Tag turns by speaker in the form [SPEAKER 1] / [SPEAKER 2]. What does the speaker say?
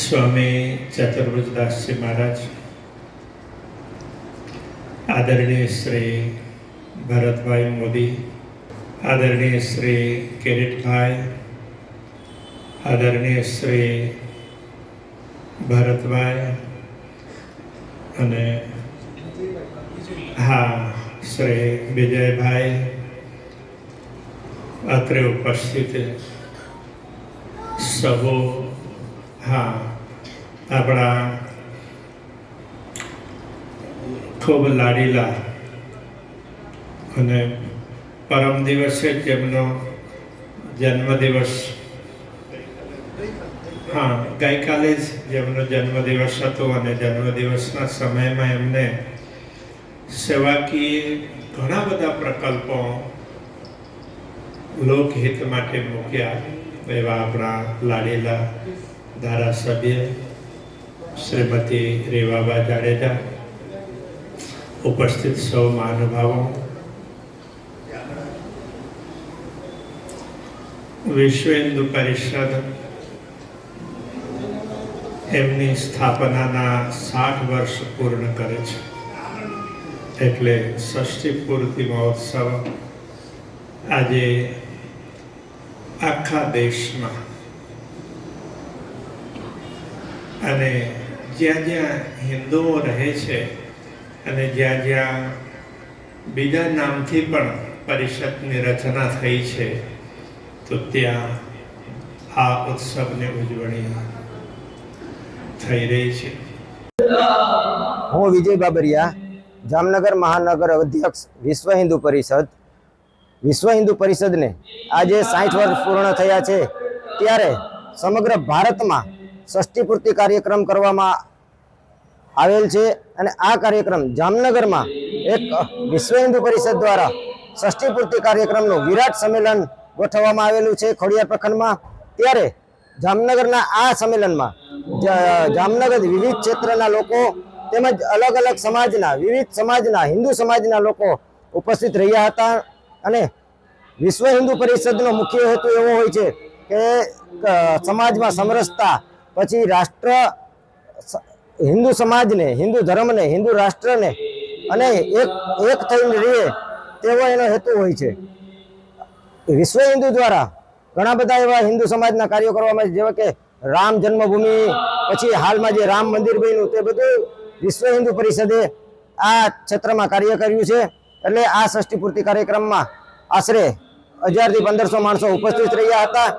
[SPEAKER 1] સ્વામી ચતુર્ભુજદાસજી મહારાજ, આદરણીય શ્રી ભરતભાઈ મોદી, આદરણીય શ્રી કિરીટભાઈ, આદરણીય શ્રી ભરતભાઈ અને હા, શ્રી વિજયભાઈ અત્રે ઉપસ્થિત સહુ હા. આપણા ખૂબ લાડીલા અને પરમ દિવસે જેમનો જન્મદિવસ. હા, ગઈકાલે જ જેમનો જન્મદિવસ હતો અને જન્મદિવસના સમયમાં એમને સેવાકીય ઘણા બધા પ્રકલ્પો લોકહિત માટે મૂક્યા એવા આપણા લાડીલા ધારાસભ્ય શ્રીમતી રેવાબા જાડેજા, ઉપસ્થિત સૌ મહાનુભાવો, વિશ્વ હિન્દુ પરિષદ એમની સ્થાપનાના સાઠ વર્ષ પૂર્ણ કરે છે. એટલે ષષ્ઠી પૂર્તિ મહોત્સવ આજે આખા દેશમાં અને જ્યાં જ્યાં હિન્દુઓ રહે છે અને જ્યાં જ્યાં બીજા નામથી પણ પરિષદની રચના થઈ છે, તો ત્યાં આ ઉત્સવની ઉજવણી થઈ રહી છે.
[SPEAKER 2] હું વિજય બાબરિયા, જામનગર મહાનગર અધ્યક્ષ વિશ્વ હિન્દુ પરિષદ. વિશ્વ હિન્દુ પરિષદને આજે સાઠ વર્ષ પૂર્ણ થયા છે. ત્યારે સમગ્ર ભારતમાં ષષ્ઠી પૂર્તિ કાર્યક્રમ કરવામાં આવેલ છે અને આ કાર્યક્રમ જામનગરમાં એક વિશ્વ હિન્દુ પરિષદ દ્વારા ષષ્ટિપૂર્તિ કાર્યક્રમનું વિરાટ સંમેલન ગોઠવવામાં આવેલું છે ખોડિયાર પ્રખંડમાં. ત્યારે જામનગરના આ સંમેલનમાં જામનગર વિવિધ ક્ષેત્રના લોકો તેમજ અલગ અલગ સમાજના, વિવિધ સમાજના, હિન્દુ સમાજના લોકો ઉપસ્થિત રહ્યા હતા અને વિશ્વ હિન્દુ પરિષદનો મુખ્ય હેતુ એવો હોય છે કે, સમાજમાં સમરસતા પછી રાષ્ટ્ર હિન્દુ સમાજને હિન્દુ ધર્મને હિન્દુ રાષ્ટ્રને અને એક એક થઈને રહે તેવો એનો હેતુ હોય છે. વિશ્વ હિન્દુ દ્વારા ઘણા બધા એવા હિન્દુ સમાજના કાર્યો કરવામાં આવે છે, જેવા કે રામ જન્મભૂમિ પછી હાલમાં જે રામ મંદિર બન્યું તે બધું વિશ્વ હિન્દુ પરિષદે આ ક્ષેત્રમાં કાર્ય કર્યું છે. એટલે આ ષષ્ઠી પૂર્તિ કાર્યક્રમમાં આશરે હજારથી પંદરસો માણસો ઉપસ્થિત રહ્યા હતા.